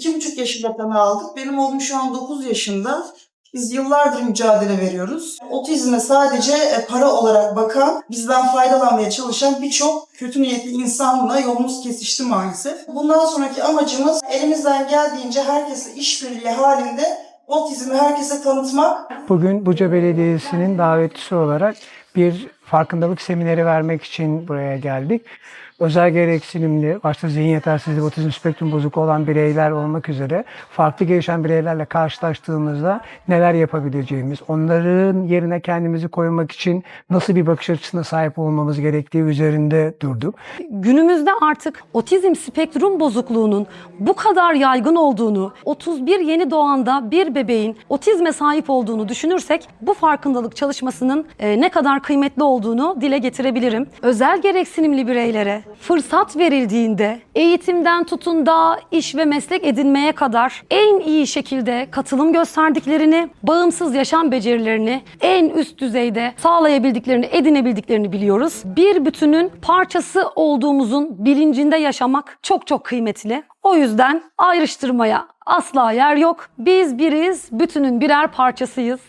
iki buçuk yaşında tanı aldık. Benim oğlum şu an 9 yaşında. Biz yıllardır mücadele veriyoruz. Otizme sadece e, para olarak bakan, bizden faydalanmaya çalışan birçok kötü niyetli insanla yolumuz kesişti maalesef. Bundan sonraki amacımız elimizden geldiğince herkesle işbirliği halinde otizmi herkese tanıtmak. Bugün Buca Belediyesi'nin davetlisi olarak bir farkındalık semineri vermek için buraya geldik. Özel gereksinimli, başta zihin yetersizliği, otizm spektrum bozukluğu olan bireyler olmak üzere farklı gelişen bireylerle karşılaştığımızda neler yapabileceğimiz, onların yerine kendimizi koymak için nasıl bir bakış açısına sahip olmamız gerektiği üzerinde durduk. Günümüzde artık otizm spektrum bozukluğunun bu kadar yaygın olduğunu, 31 yeni doğanda bir bebeğin otizme sahip olduğunu düşünürsek bu farkındalık çalışmasının e, ne kadar kıymetli olduğunu dile getirebilirim. Özel gereksinimli bireylere fırsat verildiğinde eğitimden tutun da iş ve meslek edinmeye kadar en iyi şekilde katılım gösterdiklerini, bağımsız yaşam becerilerini en üst düzeyde sağlayabildiklerini, edinebildiklerini biliyoruz. Bir bütünün parçası olduğumuzun bilincinde yaşamak çok çok kıymetli. O yüzden ayrıştırmaya asla yer yok. Biz biriz, bütünün birer parçasıyız.